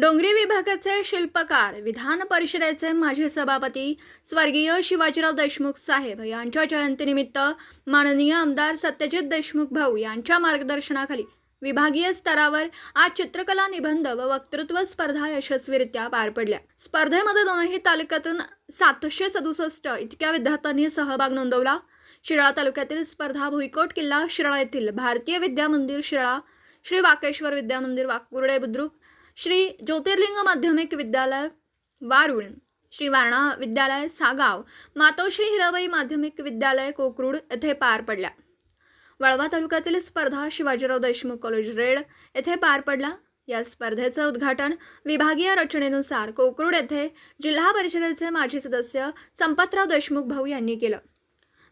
डोंगरी विभागाचे शिल्पकार विधान परिषदेचे माजी सभापती स्वर्गीय शिवाजीराव देशमुख साहेब यांच्या जयंतीनिमित्त माननीय आमदार सत्यजित देशमुख भाऊ यांच्या मार्गदर्शनाखाली विभागीय स्तरावर आज चित्रकला निबंध व वक्तृत्व स्पर्धा यशस्वीरित्या पार पडल्या. स्पर्धेमध्ये दोनही तालुक्यातून सातशे सदुसष्ट इतक्या विद्यार्थ्यांनी सहभाग नोंदवला. शिराळा तालुक्यातील स्पर्धा भुईकोट किल्ला शिराळा येथील भारतीय विद्या मंदिर शिराळा श्री वाकेश्वर विद्या मंदिर वाकुर्डे बुद्रुक श्री ज्योतिर्लिंग माध्यमिक विद्यालय वारुळ श्री वारणा विद्यालय सागाव. मातोश्री हिराबाई माध्यमिक विद्यालय कोकरूड येथे पार पडल्या. वळवा तालुक्यातील स्पर्धा शिवाजीराव देशमुख कॉलेज रेड येथे पार पडला या स्पर्धेचं उद्घाटन विभागीय रचनेनुसार कोकरूड येथे जिल्हा परिषदेचे माजी सदस्य संपतराव देशमुख भाऊ यांनी केलं.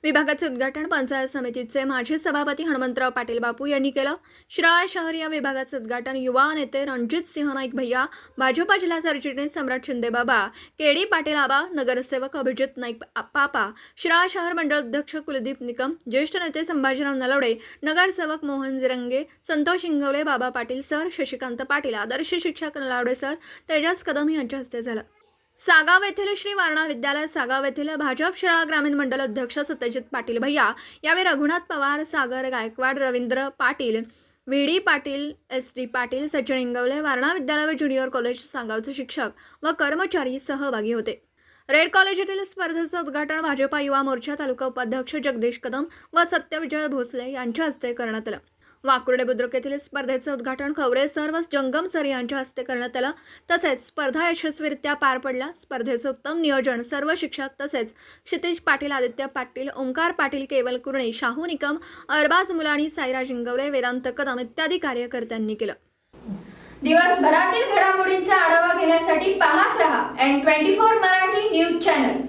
विभागाचे उद्घाटन पंचायत समितीचे माजी सभापती हनुमंतराव पाटील बापू यांनी केलं. शिराळा शहर या विभागाचे उद्घाटन युवा नेते रणजित सिंह नाईक भैया भाजपा जिल्हा सरचिटणीस सम्राट शिंदे बाबा केडी पाटील आबा नगरसेवक अभिजित नाईक पापा शिराळा शहर मंडळ अध्यक्ष कुलदीप निकम ज्येष्ठ नेते संभाजीराव नलवडे नगरसेवक मोहन जिरंगे संतोष इंगवले बाबा पाटील सर शशिकांत पाटील आदर्श शिक्षक नलावडे सर तेजस कदम यांच्या हस्ते झालं. सागाव येथील श्री वारणा विद्यालय सागाव येथील भाजप शाळा ग्रामीण मंडल अध्यक्ष सत्यजित पाटील भैया यावेळी Raghunath Pawar Sagar Gaikwad Ravindra Patil V D Patil S D Patil Sachin Ingawale Warna विद्यालय व ज्युनियर कॉलेज सागावचे शिक्षक व कर्मचारी सहभागी होते. रेड कॉलेज येथील स्पर्धेचं उद्घाटन भाजपा युवा मोर्चा तालुका उपाध्यक्ष जगदीश कदम व सत्यविजय भोसले यांच्या हस्ते करण्यात आलं. वाकुर्डे बुद्रुक येथील स्पर्धेचं उद्घाटन खवरे सर व जंगम सर यांच्या हस्ते करण्यात आलं. तसेच स्पर्धा यशस्वीरित्या पार पडल्या. स्पर्धेचं उत्तम नियोजन सर्व शिक्षक तसेच क्षितिज पाटील आदित्य पाटील ओंकार पाटील केवल कुर्णे शाहू निकम अरबाज मुलाणी साईराज इंगवले वेदांत कदम इत्यादी कार्यकर्त्यांनी केलं. दिवसभरातील घडामोडींचा आढावा घेण्यासाठी पाहत रहा N twenty four Marathi news channel